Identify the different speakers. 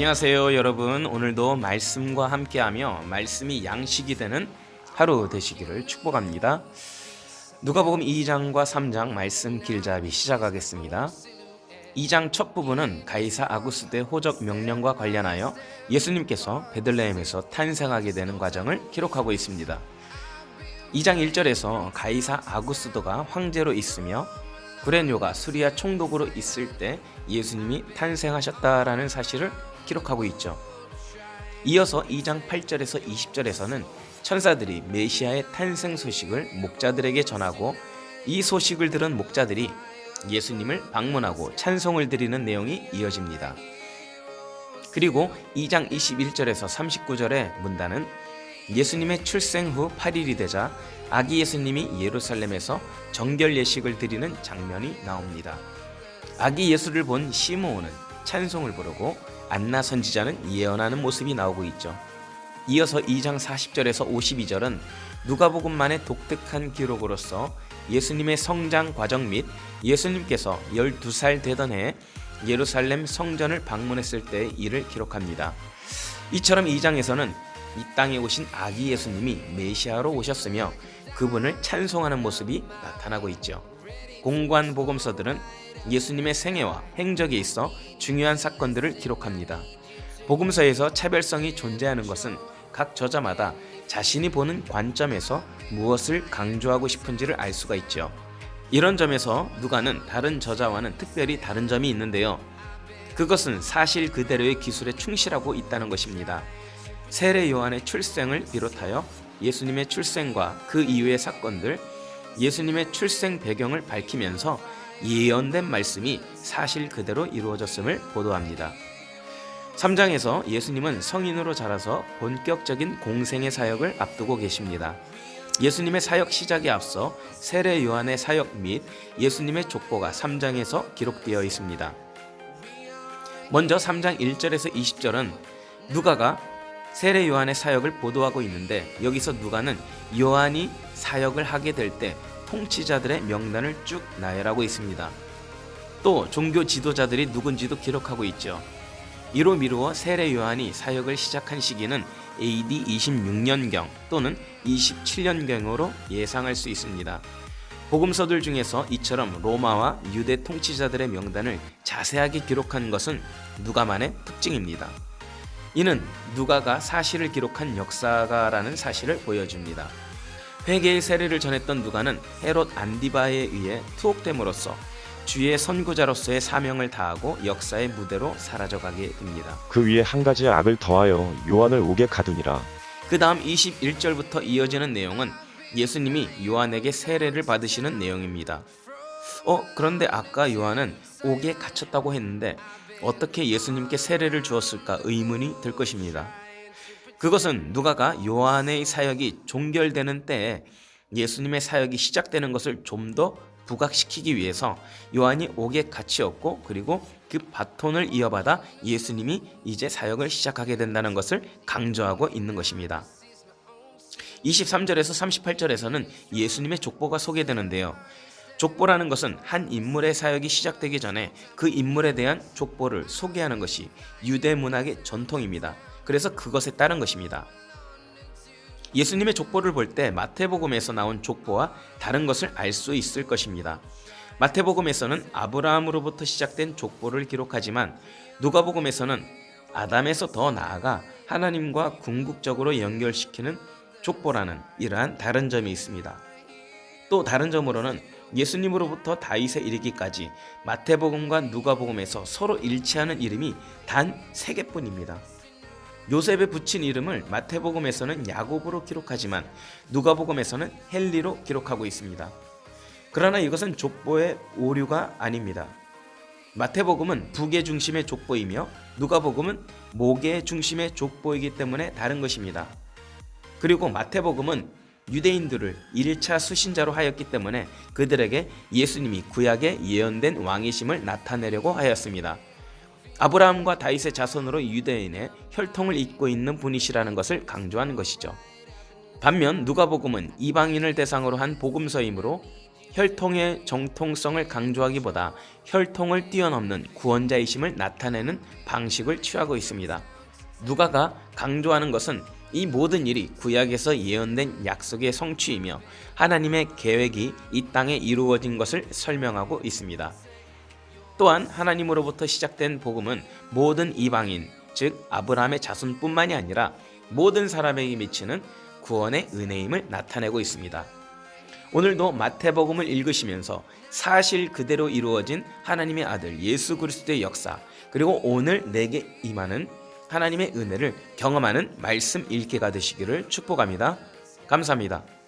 Speaker 1: 안녕하세요, 여러분. 오늘도 말씀과 함께하며 말씀이 양식이 되는 하루 되시기를 축복합니다. 누가복음 2장과 3장 말씀 길잡이 시작하겠습니다. 2장 첫 부분은 가이사 아구스 대 호적 명령과 관련하여 예수님께서 베들레헴에서 탄생하게 되는 과정을 기록하고 있습니다. 2장 1절에서 가이사 아구스도가 황제로 있으며 구레뇨가 수리아 총독으로 있을 때 예수님이 탄생하셨다라는 사실을 기록하고 있죠. 이어서 2장 8절에서 20절에서는 천사들이 메시아의 탄생 소식을 목자들에게 전하고 이 소식을 들은 목자들이 예수님을 방문하고 찬송을 드리는 내용이 이어집니다. 그리고 2장 21절에서 39절의 문단은 예수님의 출생 후 8일이 되자 아기 예수님이 예루살렘에서 정결 예식을 드리는 장면이 나옵니다. 아기 예수를 본 시므온은 찬송을 부르고 안나 선지자는 예언하는 모습이 나오고 있죠. 이어서 2장 40절에서 52절은 누가복음만의 독특한 기록으로서 예수님의 성장 과정 및 예수님께서 12살 되던 해에 예루살렘 성전을 방문했을 때의 일을 기록합니다. 이처럼 2장에서는 이 땅에 오신 아기 예수님이 메시아로 오셨으며 그분을 찬송하는 모습이 나타나고 있죠. 공관 복음서들은 예수님의 생애와 행적에 있어 중요한 사건들을 기록합니다. 복음서에서 차별성이 존재하는 것은 각 저자마다 자신이 보는 관점에서 무엇을 강조하고 싶은지를 알 수가 있죠. 이런 점에서 누가는 다른 저자와는 특별히 다른 점이 있는데요. 그것은 사실 그대로의 기술에 충실하고 있다는 것입니다. 세례 요한의 출생을 비롯하여 예수님의 출생과 그 이후의 사건들, 예수님의 출생 배경을 밝히면서 예언된 말씀이 사실 그대로 이루어졌음을 보도합니다. 3장에서 예수님은 성인으로 자라서 본격적인 공생의 사역을 앞두고 계십니다. 예수님의 사역 시작에 앞서 세례 요한의 사역 및 예수님의 족보가 3장에서 기록되어 있습니다. 먼저 3장 1절에서 20절은 누가가 세례 요한의 사역을 보도하고 있는데 여기서 누가는 요한이 사역을 하게 될 때 통치자들의 명단을 쭉 나열하고 있습니다. 또 종교 지도자들이 누군지도 기록하고 있죠. 이로 미루어 세례 요한이 사역을 시작한 시기는 AD 26년경 또는 27년경으로 예상할 수 있습니다. 복음서들 중에서 이처럼 로마와 유대 통치자들의 명단을 자세하게 기록한 것은 누가만의 특징입니다. 이는 누가가 사실을 기록한 역사가라는 사실을 보여줍니다. 회개의 세례를 전했던 누가는 헤롯 안디바에 의해 투옥됨으로써 주의 선구자로서의 사명을 다하고 역사의 무대로 사라져가게 됩니다.
Speaker 2: 그 위에 한 가지 악을 더하여 요한을 옥에 가두니라.
Speaker 1: 그 다음 21절부터 이어지는 내용은 예수님이 요한에게 세례를 받으시는 내용입니다. 어, 그런데 아까 요한은 옥에 갇혔다고 했는데 어떻게 예수님께 세례를 주었을까 의문이 들 것입니다. 그것은 누가가 요한의 사역이 종결되는 때에 예수님의 사역이 시작되는 것을 좀 더 부각시키기 위해서 요한이 옥에 갇히었고 그리고 그 바톤을 이어받아 예수님이 이제 사역을 시작하게 된다는 것을 강조하고 있는 것입니다. 23절에서 38절에서는 예수님의 족보가 소개되는데요. 족보라는 것은 한 인물의 사역이 시작되기 전에 그 인물에 대한 족보를 소개하는 것이 유대 문학의 전통입니다. 그래서 그것에 따른 것입니다. 예수님의 족보를 볼 때 마태복음에서 나온 족보와 다른 것을 알 수 있을 것입니다. 마태복음에서는 아브라함으로부터 시작된 족보를 기록하지만 누가복음에서는 아담에서 더 나아가 하나님과 궁극적으로 연결시키는 족보라는 이러한 다른 점이 있습니다. 또 다른 점으로는 예수님으로부터 다윗에 이르기까지 마태복음과 누가복음에서 서로 일치하는 이름이 단세 개뿐입니다. 요셉에 붙인 이름을 마태복음에서는 야곱으로 기록하지만 누가복음에서는 헬리로 기록하고 있습니다. 그러나 이것은 족보의 오류가 아닙니다. 마태복음은 북의 중심의 족보이며 누가복음은 목의 중심의 족보이기 때문에 다른 것입니다. 그리고 마태복음은 유대인들을 1차 수신자로 하였기 때문에 그들에게 예수님이 구약에 예언된 왕이심을 나타내려고 하였습니다. 아브라함과 다윗의 자손으로 유대인의 혈통을 잇고 있는 분이시라는 것을 강조하는 것이죠. 반면 누가복음은 이방인을 대상으로 한 복음서이므로 혈통의 정통성을 강조하기보다 혈통을 뛰어넘는 구원자이심을 나타내는 방식을 취하고 있습니다. 누가가 강조하는 것은 이 모든 일이 구약에서 예언된 약속의 성취이며 하나님의 계획이 이 땅에 이루어진 것을 설명하고 있습니다. 또한 하나님으로부터 시작된 복음은 모든 이방인, 즉 아브라함의 자손뿐만이 아니라 모든 사람에게 미치는 구원의 은혜임을 나타내고 있습니다. 오늘도 마태복음을 읽으시면서 사실 그대로 이루어진 하나님의 아들 예수 그리스도의 역사 그리고 오늘 내게 임하는 하나님의 은혜를 경험하는 말씀 읽기가 되시기를 축복합니다. 감사합니다.